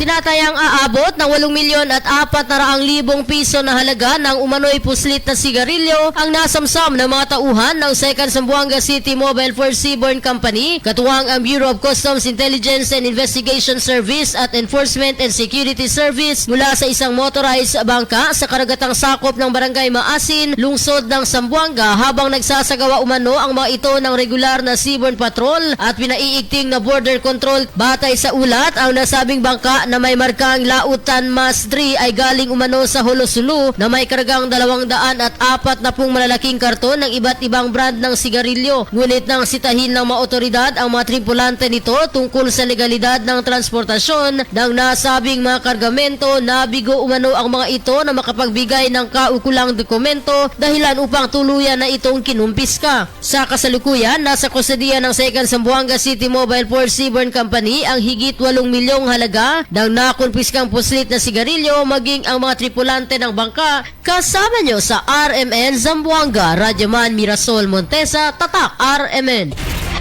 Tinatayang aabot ng 8 milyon at 400 libong piso na halaga ng umano'y puslit na sigarilyo ang nasamsam ng mga tauhan ng 2nd Zamboanga City Mobile for Seaborne Company, katuwang ang Bureau of Customs Intelligence and Investigation Service at Enforcement and Security Service mula sa isang motorized bangka sa karagatang sakop ng Barangay Maasin, lungsod ng Zamboanga habang nagsasagawa umano ang mga ito ng regular na seaborne patrol at pinaiigting na border control batay sa ulat ang nasabing bangka na may markang Lautan Mas 3 ay galing umano sa Holosulu na may karagang 200 at apat na pung malalaking karton ng iba't ibang brand ng sigarilyo. Ngunit nang sitahin ng mga ang mga tripulante nito tungkol sa legalidad ng transportasyon ng nasabing mga kargamento, nabigo umano ang mga ito na makapagbigay ng kaukulang dokumento dahilan upang tuluyan na itong kinumpiska. Sa kasalukuyan, nasa kusadiya ng 2nd Zamboanga City Mobile Port Seaborne Company ang higit 8 milyong halaga ng nakumpiskang puslit na sigarilyo maging ang mga tripulante ng bangka kasama nyo sa RMN Zamboanga, Radyoman Mirasol Montesa, Tatak RMN.